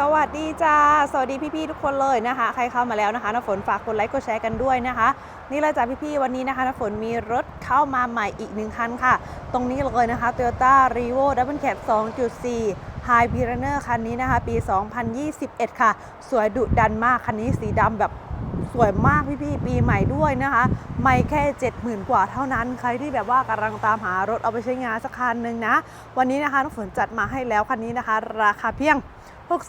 สวัสดีจ้า สวัสดีพี่ๆทุกคนเลยนะคะ ใครเข้ามาแล้วนะคะน้ำฝนฝากกดไลค์กดแชร์กันด้วยนะคะ นี่เลยจ้าพี่ๆวันนี้นะคะน้ำฝนมีรถเข้ามาใหม่อีกหนึ่งคันค่ะ ตรงนี้เลยนะคะ Toyota r e v o Double Cab 2.4 High p i r a n e r คันนี้นะคะ ปี 2021 ค่ะ สวยดุดันมาก คันนี้สีดำแบบ วยมากพี่ๆปีใหม่ด้วยนะคะ ไม่แค่ 70,000 กว่าเท่านั้น ใครที่แบบว่ากำลังตามหารถเอาไปใช้งานสักคันหนึ่งนะ วันนี้นะคะน้องฝนจัดมาให้แล้วคันนี้นะคะ ราคาเพียง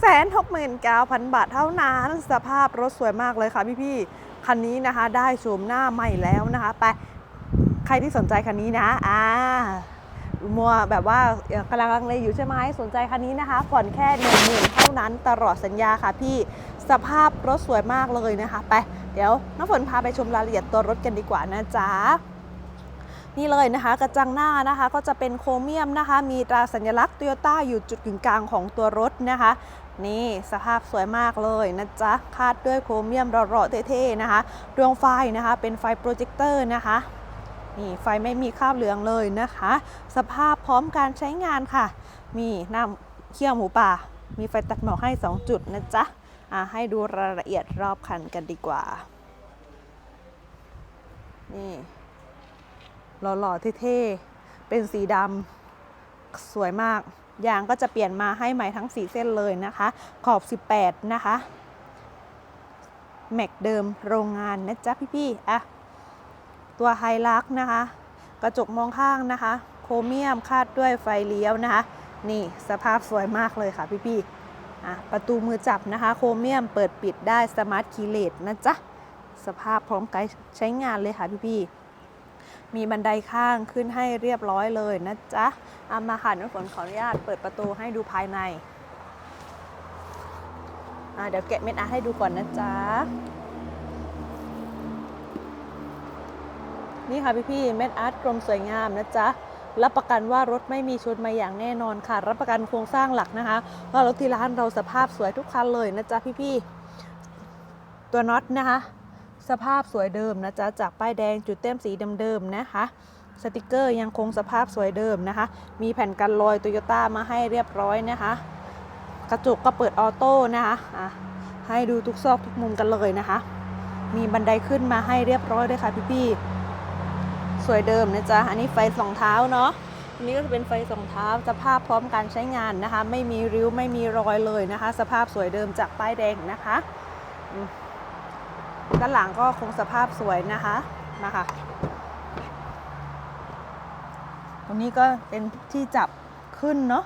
669,000 บาทเท่านั้น สภาพรถสวยมากเลยค่ะพี่ๆคันนี้นะคะได้โฉมหน้าใหม่แล้วนะคะไปใครที่สนใจคันนี้นะอ่ามัวแบบว่ากำลังลังเลอยู่ใช่ไหมสนใจคันนี้นะคะผ่อนแค่หนึ่งหมื่นเท่านั้นตลอดสัญญาค่ะพี่ สภาพรถสวยมากเลยนะคะ ไป เดี๋ยวน้ำฝนพาไปชมรายละเอียดตัวรถกันดีกว่านะจ๊ะนี่เลยนะคะกระจังหน้านะคะก็จะเป็นโครเมียมนะคะ มีตราสัญลักษณ์โตโยต้าอยู่จุดกึ่งกลางของตัวรถนะคะ นี่สภาพสวยมากเลยนะจ๊ะคาดด้วยโครเมียมหล่อๆเท่ๆนะคะดวงไฟนะคะ เป็นไฟโปรเจคเตอร์นะคะนี่ไฟไม่มีคราบเหลืองเลยนะคะ สภาพพร้อมการใช้งานค่ะ มีน้ำเคี่ยวหมูป่า มีไฟตัดหมอกให้ 2 จุดนะจ๊ะอะ ให้ดูรายละเอียดรอบคันกันดีกว่า นี่ หล่อๆเท่ๆ เป็นสีดำสวยมาก ยางก็จะเปลี่ยนมาให้ใหม่ทั้ง 4 เส้นเลยนะคะ ขอบ 18 นะคะ แม็กเดิมโรงงานนะจ๊ะพี่ๆ อะ ตัวไฮลักนะคะ กระจกมองข้างนะคะ โครเมียมคาดด้วยไฟเลี้ยวนะคะ นี่สภาพสวยมากเลยค่ะพี่ๆ ประตูมือจับนะคะ โครเมียมเปิดปิดได้สมาร์ทคีย์เลสนะจ๊ะ สภาพพร้อมการใช้งานเลยค่ะพี่ๆมีบันไดข้างขึ้นให้เรียบร้อยเลยนะจ๊ะเอามาค่ะน้ำฝนขออนุญาตเปิดประตูให้ดูภายในเดี๋ยวแกะเม็ดอาร์ตให้ดูก่อนนะจ๊ะนี่ค่ะพี่ๆเม็ดอาร์ตกลมสวยงามนะจ๊ะ รับประกันว่ารถไม่มีชนมาอย่างแน่นอนค่ะ รับประกันโครงสร้างหลักนะคะว่ารถที่ร้านเราสภาพสวยทุกคันเลยนะจ๊ะพี่ๆตัวน็อตนะคะ สภาพสวยเดิมนะจ๊ะจากป้ายแดงจุดเต็มสีเดิมๆนะคะสติกเกอร์ยังคงสภาพสวยเดิมนะคะ มีแผ่นกันรอยโตโยต้ามาให้เรียบร้อยนะคะ กระจกก็เปิดออโต้นะคะะให้ดูทุกซอกทุกมุมกันเลยนะคะ มีบันไดขึ้นมาให้เรียบร้อยด้วยค่ะพี่ๆ สวยเดิมนะจ๊ะ อันนี้ไฟสองเท้าเนาะอันนี้ก็จะเป็นไฟสองเท้าสภาพพร้อมการใช้งานนะคะ ไม่มีริ้วไม่มีรอยเลยนะคะ สภาพสวยเดิมจากป้ายแดงนะคะด้านหลังก็คงสภาพสวยนะคะมาค่ะตรงนี้ก็เป็นที่จับขึ้นเนาะ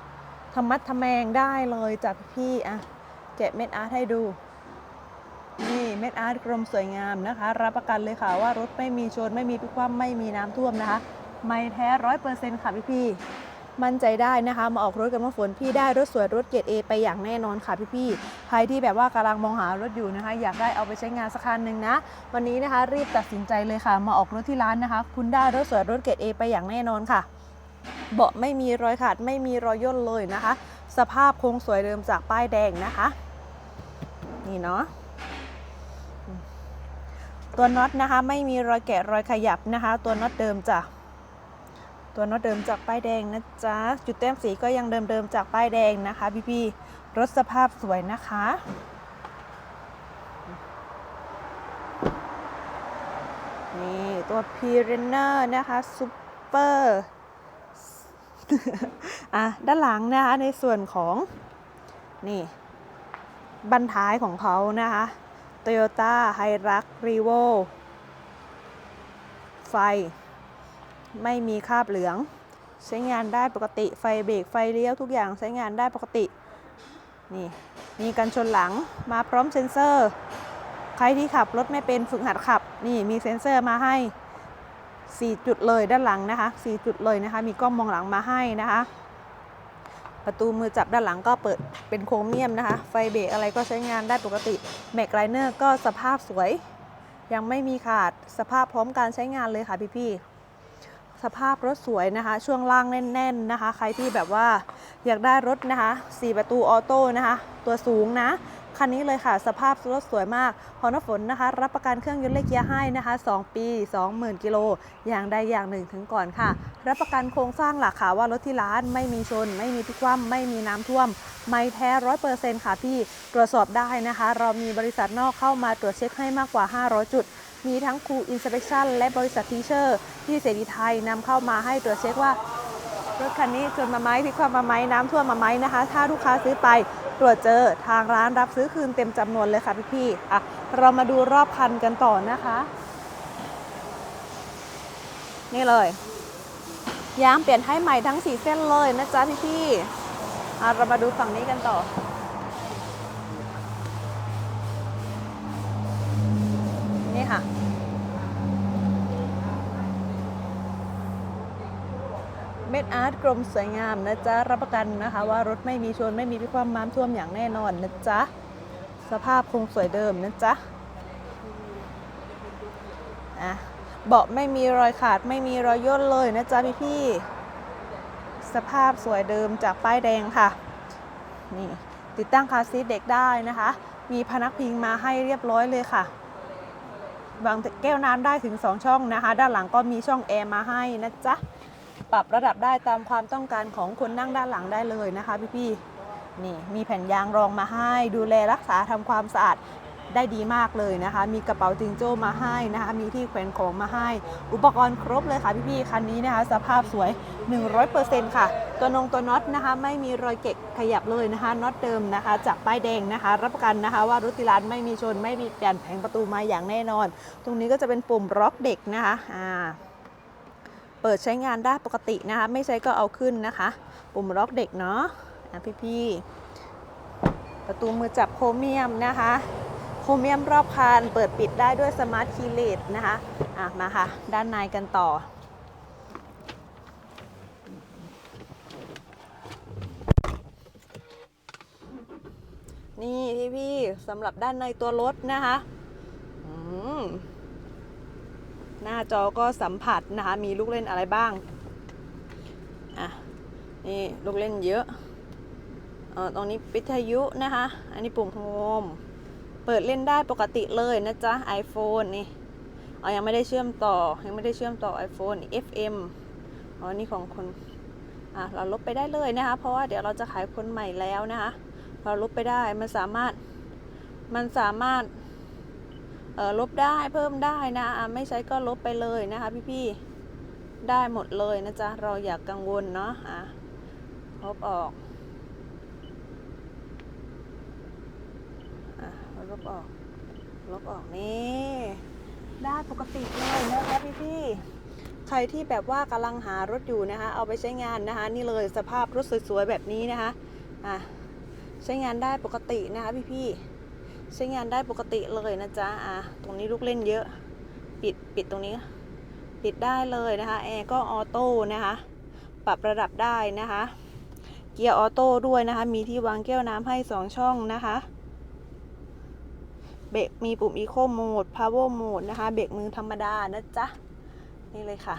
ธรรมัดทแมงได้เลยจากพี่อะแกะเม็ดอาร์ตให้ดู นี่เม็ดอาร์ตกรมสวยงามนะคะ รับประกันเลยค่ะว่ารถไม่มีชนไม่มีพลิกคว่ำไม่มีน้ำท่วมนะคะ ไม่แท้ร้อยเปอร์เซ็นต์ค่ะพี่พี่มั่นใจได้นะคะ มาออกรถกันมาฝนพี่ได้รถสวยรถเกรดเอไปอย่างแน่นอนค่ะพี่พี่ใครที่แบบว่ากำลังมองหารถอยู่นะคะ อยากได้เอาไปใช้งานสักคันหนึ่งนะ วันนี้นะคะรีบตัดสินใจเลยค่ะ มาออกรถที่ร้านนะคะ คุณได้รถสวยรถเกรดเอไปอย่างแน่นอนค่ะ เบาะไม่มีรอยขาดไม่มีรอยย่นเลยนะคะ สภาพคงสวยเดิมจากป้ายแดงนะคะ นี่เนาะ ตัวน็อตนะคะไม่มีรอยแกะรอยขยับนะคะ ตัวน็อตเดิมจ้ะตัวน็อตเดิมจากป้ายแดงนะจ๊ะจุดแต้มสีก็ยังเดิมๆจากป้ายแดงนะคะพี่ๆรถสภาพสวยนะคะนี่ตัว p r e n e r นะคะซูเปอร์อะด้านหลังนะคะในส่วนของนี่บันท้ายของเขานะคะ Toyota h i r u x r e v o ไฟ ไม่มีคราบเหลือง ใช้งานได้ปกติไฟเบรกไฟเลี้ยวทุกอย่างใช้งานได้ปกติ นี่ มีกันชนหลังมาพร้อมเซ็นเซอร์ ใครที่ขับรถไม่เป็นฝึกหัดขับ นี่มีเซ็นเซอร์มาให้ 4 จุดเลยด้านหลังนะคะ 4 จุดเลยนะคะ มีกล้องมองหลังมาให้นะคะ ประตูมือจับด้านหลังก็เปิดเป็นโครเมียมนะคะ ไฟเบรกอะไรก็ใช้งานได้ปกติแม็กไลเนอร์ก็สภาพสวย ยังไม่มีขาดสภาพพร้อมการใช้งานเลยค่ะพี่ๆสภาพรถสวยนะคะ ช่วงล่างแน่น ๆนะคะ ใครที่แบบว่าอยากได้รถนะคะ 4 ประตูออโต้นะคะ ตัวสูงนะ คันนี้เลยค่ะ สภาพรถสวยมากพอนฝนนะคะ รับประกันเครื่องยนต์เลขเกียร์ให้นะคะ 2 ปี 20,000 กิโล อย่างใดอย่างหนึ่งถึงก่อนค่ะ รับประกันโครงสร้างหลักค่ะว่ารถที่ร้านไม่มีชน ไม่มีพิกคว่ำไม่มีน้ำท่วม ไม่แท้ร้อยเปอร์เซ็นต์ค่ะพี่ตรวจสอบได้นะคะ เรามีบริษัทนอกเข้ามาตรวจเช็คให้มากกว่า 500 จุดมีทั้งครูอินสเป t ชั่นและบริษัททีเชอร์ ที่เสรีไทยนำเข้ามาให้ตรวจเช็คว่า รถคันนี้ชนมาไหมพลิกความมาไหมน้ำท่วมมาไหมนะคะ ถ้าลูกค้าซื้อไปตรวจเจอทางร้านรับซื้อคืนเต็มจำนวนเลยค่ะพี่ๆอะเรามาดูรอบคันกันต่อนะคะ นี่เลยยางเปลี่ยนให้ใหม่ทั้ง 4 เส้นเลยนะจ๊ะพี่ๆอะเรามาดูฝั่งนี้กันต่อ นี่ค่ะ เม็ดอาร์ตกรมสวยงามนะจ๊ะ รับประกันนะคะ ว่ารถไม่มีชนไม่มีพิความน้ำท่วมอย่างแน่นอนนะจ๊ะ สภาพคงสวยเดิมนะจ๊ะอะเบาะไม่มีรอยขาดไม่มีรอยย่นเลยนะจ๊ะพี่พี่ๆสภาพสวยเดิมจากป้ายแดงค่ะ นี่ติดตั้งคาซีทเด็กได้นะคะ มีพนักพิงมาให้เรียบร้อยเลยค่ะวางแก้วน้ำได้ถึง 2 ช่องนะคะ ด้านหลังก็มีช่องแอร์มาให้นะจ๊ะ ปรับระดับได้ตามความต้องการของคนนั่งด้านหลังได้เลยนะคะพี่ๆนี่มีแผ่นยางรองมาให้ ดูแลรักษาทำความสะอาดได้ดีมากเลยนะคะ มีกระเป๋าจิงโจ้มาให้นะคะ มีที่แขวนของมาให้ อุปกรณ์ครบเลยค่ะพี่ๆ คันนี้นะคะ สภาพสวย 100%ค่ะ ตัวนงตัวน็อตนะคะ ไม่มีรอยเกะขยับเลยนะคะ น็อตเดิมนะคะ จากป้ายแดงนะคะ รับประกันนะคะ ว่ารถติรานไม่มีชน ไม่มีเปลี่ยนแผงประตูมาอย่างแน่นอน ตรงนี้ก็จะเป็นปุ่มล็อกเด็กนะคะ อ่า เปิดใช้งานได้ปกตินะคะ ไม่ใช้ก็เอาขึ้นนะคะ ปุ่มล็อกเด็กเนาะอะพี่ๆประตูมือจับโครเมียมนะคะ โครเมียมรอบคันเปิดปิดได้ด้วยสมาร์ทคีย์เลสนะคะอะมาค่ะ ด้านในกันต่อนี่พี่ๆสำหรับด้านในตัวรถนะคะ อืม หน้าจอก็สัมผัสนะคะ มีลูกเล่นอะไรบ้าง อะ นี่ลูกเล่นเยอะเออตรงนี้วิทยุนะคะ อันนี้ปุ่มโฮม เปิดเล่นได้ปกติเลยนะจ๊ะ iPhone นี่อ๋อยังไม่ได้เชื่อมต่อ ยังไม่ได้เชื่อมต่อ iPhone FM อ๋อ นี่ของคน อะ เราลบไปได้เลยนะคะ เพราะว่าเดี๋ยวเราจะขายคนใหม่แล้วนะคะ เราลบไปได้ มันสามารถ มันสามารถ ลบได้เพิ่มได้นะอะไม่ใช้ก็ลบไปเลยนะคะพี่ๆได้หมดเลยนะจ๊ะเราอยากกังวลเนาะอะลบออกอะลบออกลบออกนี่ได้ปกติเลยนะคะพี่ๆใครที่แบบว่ากำลังหารถอยู่นะคะ เอาไปใช้งานนะคะ นี่เลยสภาพรถสวยๆแบบนี้นะคะ อะ ใช้งานได้ปกตินะคะพี่ๆ ใช้งานได้ปกติเลยนะจ๊ะอะตรงนี้ลูกเล่นเยอะ ปิดปิดตรงนี้ ปิดได้เลยนะคะแอร์ก็ออโต้นะคะ ปรับระดับได้นะคะ เกียร์ออโต้ด้วยนะคะ มีที่วางแก้วน้ำให้ 2 ช่องนะคะเบรกมีปุ่ม Eco Mode Power Mode นะคะ เบรกมือธรรมดานะจ๊ะ นี่เลยค่ะ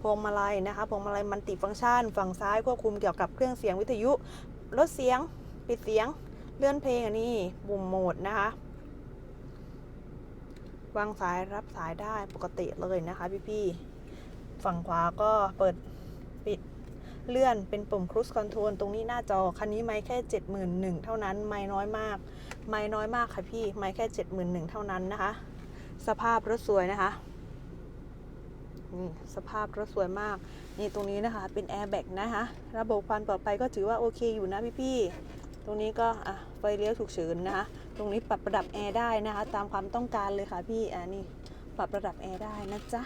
พวงมาลัยนะคะ พวงมาลัยมันติฟังก์ชัน ฝั่งซ้ายควบคุมเกี่ยวกับเครื่องเสียงวิทยุ ลดเสียง ปิดเสียง เลื่อนเพลงอันนี้ปุ่มโหมดนะคะ วางสายรับสายได้ปกติเลยนะคะพี่ๆ ฝั่งขวาก็เปิดปิดเลื่อนเป็นปุ่มครู e คอนโทรลตรงนี้หน้าจอ คันนี้ไม่แค่ 71,000 เท่านั้น ไม่น้อยมาก ไม่น้อยมากค่ะพี่ ไม่แค่ 71,000 เท่านั้นนะคะ สภาพรถสวยนะคะนี่สภาพรถสวยมาก นี่ตรงนี้นะคะ เป็นแอร์แบ็กนะคะ ระบบความปลอดภัยก็ถือว่าโอเคอยู่นะพี่ๆ ตรงนี้ก็อะไฟเลี้ยวฉุกเฉินนะคะ ตรงนี้ปรับระดับแอร์ได้นะคะ ตามความต้องการเลยค่ะพี่อ่านี่ปรับระดับแอร์ได้นะจ๊ะ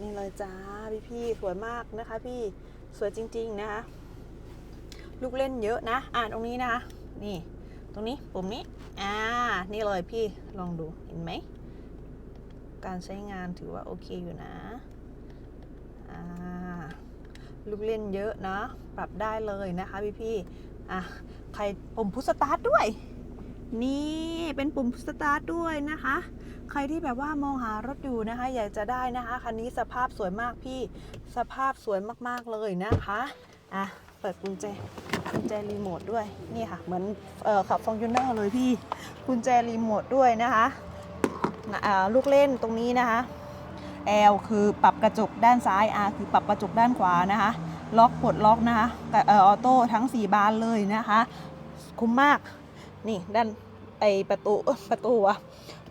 นี่เลยจ้าพี่พี่สวยมากนะคะ พี่สวยจริง ๆนะคะ ลูกเล่นเยอะนะ อ่านตรงนี้นะคะ นี่ ตรงนี้ปุ่มนี้ อ่า นี่เลยพี่ลองดูเห็นไหม การใช้งานถือว่าโอเคอยู่นะ อ่า ลูกเล่นเยอะนะ ปรับได้เลยนะคะพี่พี่อะ ใครปุ่มพุชสตาร์ทด้วย นี่เป็นปุ่มพุชสตาร์ทด้วยนะคะ ใครที่แบบว่ามองหารถอยู่นะคะ อยากจะได้นะคะคันนี้สภาพสวยมากพี่สภาพสวยมากๆเลยนะคะอะเปิดกุญแจกุญแจรีโมทด้วยนี่ค่ะ เหมือนออขับฟองยูเนอร์เลยพี่กุญแจรีโมทด้วยนะคะลูกเล่นตรงนี้นะคะ L คือปรับกระจกด้านซ้าย R คือปรับกระจกด้านขวานะคะ ล็อกปลดล็อกนะคะกับเออออโต้ทั้ง 4 บานเลยนะคะ คุ้มมาก นี่ด้านไอประตูประตูอะ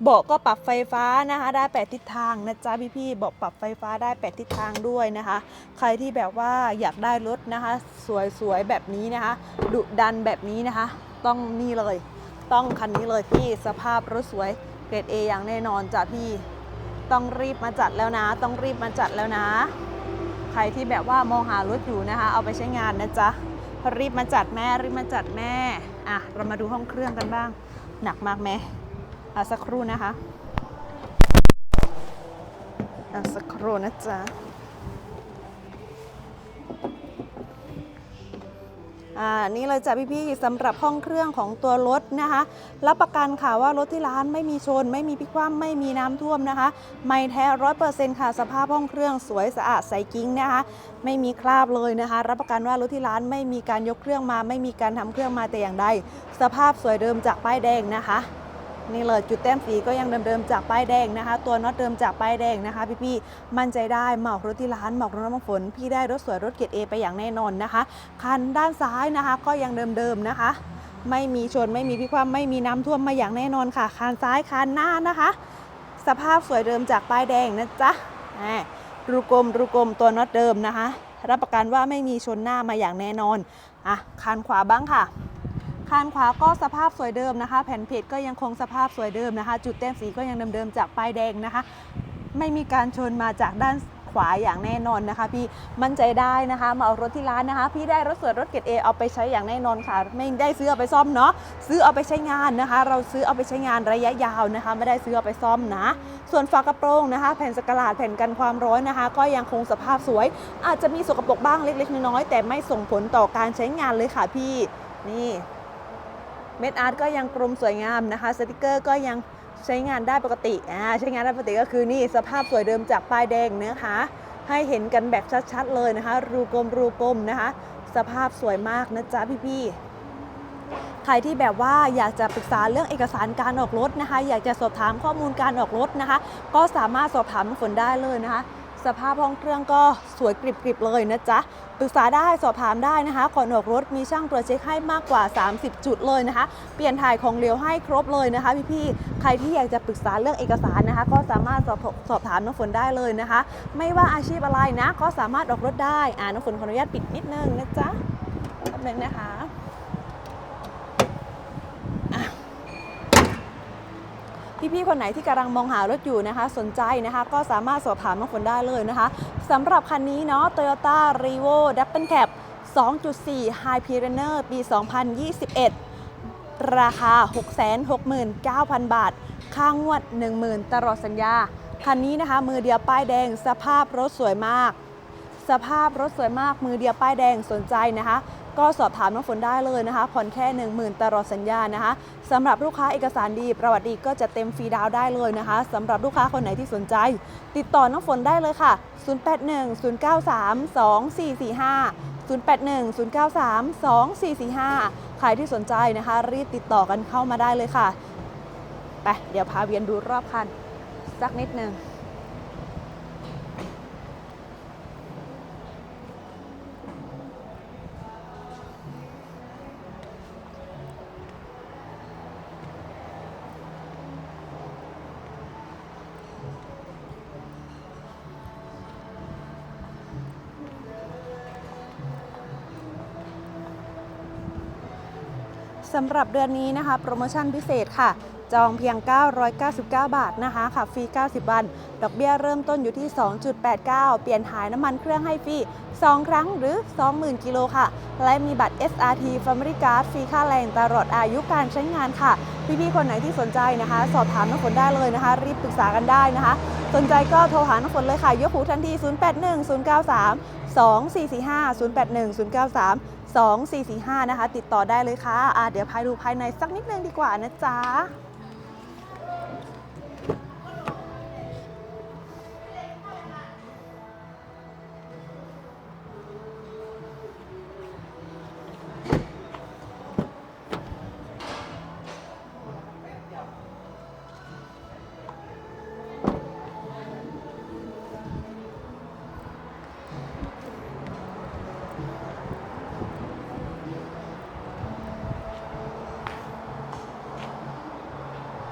เบาะก็ปรับไฟฟ้านะคะ ได้ 8 ทิศทางนะจ๊ะพี่ๆเบาะปรับไฟฟ้าได้ 8 ทิศทางด้วยนะคะ ใครที่แบบว่าอยากได้รถนะคะ สวยๆแบบนี้นะคะดุดันแบบนี้นะคะ ต้องนี่เลย ต้องคันนี้เลยพี่สภาพรถสวยเกรด A อย่างแน่นอนจ้ะพี่ ต้องรีบมาจัดแล้วนะ ต้องรีบมาจัดแล้วนะ ใครที่แบบว่ามองหารถอยู่นะคะ เอาไปใช้งานนะจ๊ะรีบมาจัดแม่รีบมาจัดแม่อะเรามาดูห้องเครื่องกันบ้าง หนักมากไหมอะสักครู่นะคะอะสักครู่นะจ๊ะ อ่านี่เลยจ้ะพี่ๆสำหรับห้องเครื่องของตัวรถนะคะ รับประกันค่ะว่ารถที่ร้านไม่มีชน ไม่มีพิกคว่ำไม่มีน้ำท่วมนะคะ ไม่แท้ร้อยเปอร์เซ็นต์ค่ะ สภาพห้องเครื่องสวยสะอาดใสกิ้งนะคะ ไม่มีคราบเลยนะคะ รับประกันว่ารถที่ร้านไม่มีการยกเครื่องมา ไม่มีการทำเครื่องมาแต่อย่างใด สภาพสวยเดิมจากป้ายแดงนะคะ นี่เลยจุดแต้มสีก็ยังเดิมๆจากป้ายแดงนะคะ ตัวน็อตเดิมจากป้ายแดงนะคะพี่ๆมั่นใจได้เหมาะรถที่ร้านเหมาะรถน้ำมันฝน พี่ได้รถสวยรถเกียรติเอไปอย่างแน่นอนนะคะ คันด้านซ้ายนะคะ ก็ยังเดิมๆนะคะ ไม่มีชนไม่มีพิความไม่มีน้ำท่วมมาอย่างแน่นอนค่ะ คันซ้ายคันหน้านะคะ สภาพสวยเดิมจากป้ายแดงนะจ๊ะรูกลมรูกลมตัวน็อตเดิมนะคะ รับประกันว่าไม่มีชนหน้ามาอย่างแน่นอนอะคันขวาบ้างค่ะ คานขวาก็สภาพสวยเดิมนะคะ แผ่นเพจก็ยังคงสภาพสวยเดิมนะคะ จุดแต้มสีก็ยังเดิมๆจากป้ายแดงนะคะ ไม่มีการชนมาจากด้านขวาอย่างแน่นอนนะคะ พี่มั่นใจได้นะคะ มาเอารถที่ร้านนะคะ พี่ได้รถสวยรถเกรดเอเอาไปใช้อย่างแน่นอนค่ะ ไม่ได้ซื้อเอาไปซ่อมเนาะซื้อเอาไปใช้งานนะคะ เราซื้อเอาไปใช้งานระยะยาวนะคะ ไม่ได้ซื้อเอาไปซ่อมนะ ส่วนฝากระโปรงนะคะ แผ่นสกลาดแผ่นกันความร้อนนะคะ ก็ยังคงสภาพสวย อาจจะมีสกปรกบ้างเล็ก ๆ น้อยๆแต่ไม่ส่งผลต่อการใช้งานเลยค่ะพี่นี่ เม็ดอาร์ตก็ยังกลมสวยงามนะคะสติกเกอร์ก็ยังใช้งานได้ปกติอ่าใช้งานได้ปกติก็คือนี่สภาพสวยเดิมจากป้ายแดงนะคะ ให้เห็นกันแบบชัดๆเลยนะคะ รูกลมรูกลมนะคะ สภาพสวยมากนะจ๊ะพี่ๆใครที่แบบว่าอยากจะปรึกษาเรื่องเอกสารการออกรถนะคะ อยากจะสอบถามข้อมูลการออกรถนะคะ ก็สามารถสอบถามฝนได้เลยนะคะ สภาพห้องเครื่องก็สวยกริบๆเลยนะจ๊ะปรึกษาได้สอบถามได้นะคะก่อนออกรถมีช่างตรวจเช็คให้มากกว่า 30 จุดเลยนะคะ เปลี่ยนถ่ายของเหลวให้ครบเลยนะคะพี่ๆใครที่อยากจะปรึกษาเรื่องเอกสารนะคะ ก็สามารถสอบสอบถามน้องฝนได้เลยนะคะ ไม่ว่าอาชีพอะไรนะ ก็สามารถออกรถได้อ่าน้องฝนขออนุญาตปิดนิดนึงนะจ๊ะแป๊บนึงนะคะ พี่ๆคนไหนที่กำลังมองหารถอยู่นะคะ สนใจนะคะ ก็สามารถสอบถามน้องฝนได้เลยนะคะสำหรับคันนี้เนาะ Toyota r e v o Double Cab 2.4 High p i r e n e r ปี 2021 ราคา 669,000 บาท ค่างวด 10,000 ตลอดสัญญา คันนี้นะคะ มือเดียวป้ายแดง สภาพรถสวยมาก สภาพรถสวยมาก มือเดียวป้ายแดง สนใจนะคะ ก็สอบถามน้องฝนได้เลยนะคะ ผ่อนแค่ 10,000 ตลอดสัญญานะคะ สำหรับลูกค้าเอกสารดี ประวัติดีก็จะเต็มฟรีดาวได้เลยนะคะสำหรับลูกค้าคนไหนที่สนใจ ติดต่อน้องฝนได้เลยค่ะ 0810932445 0810932445 ใครที่สนใจนะคะ รีบติดต่อกันเข้ามาได้เลยค่ะ ไป เดี๋ยวพาเวียนดูรอบคัน สักนิดหนึ่ง สำหรับเดือนนี้นะคะ โปรโมชั่นพิเศษค่ะ จองเพียง 999 บาทนะคะขับฟรี 90 วัน ดอกเบี้ยเริ่มต้นอยู่ที่ 2.89 เปลี่ยนถ่ายน้ำมันเครื่องให้ฟรี 2 ครั้งหรือ 20,000 กิโลค่ะ และมีบัตร SRT Family Card ฟรีค่าแรงตลอดอายุการใช้งานค่ะ พี่ๆ คนไหนที่สนใจนะคะ สอบถามน้องฝนได้เลยนะคะ รีบปรึกษากันได้นะคะ สนใจก็โทรหาน้องฝนเลยค่ะ ยกหูทันที 081093 2445 081093 2445 นะคะ ติดต่อได้เลยค่ะอะเดี๋ยวพายดูภายในสักนิดนึงดีกว่านะจ๊ะ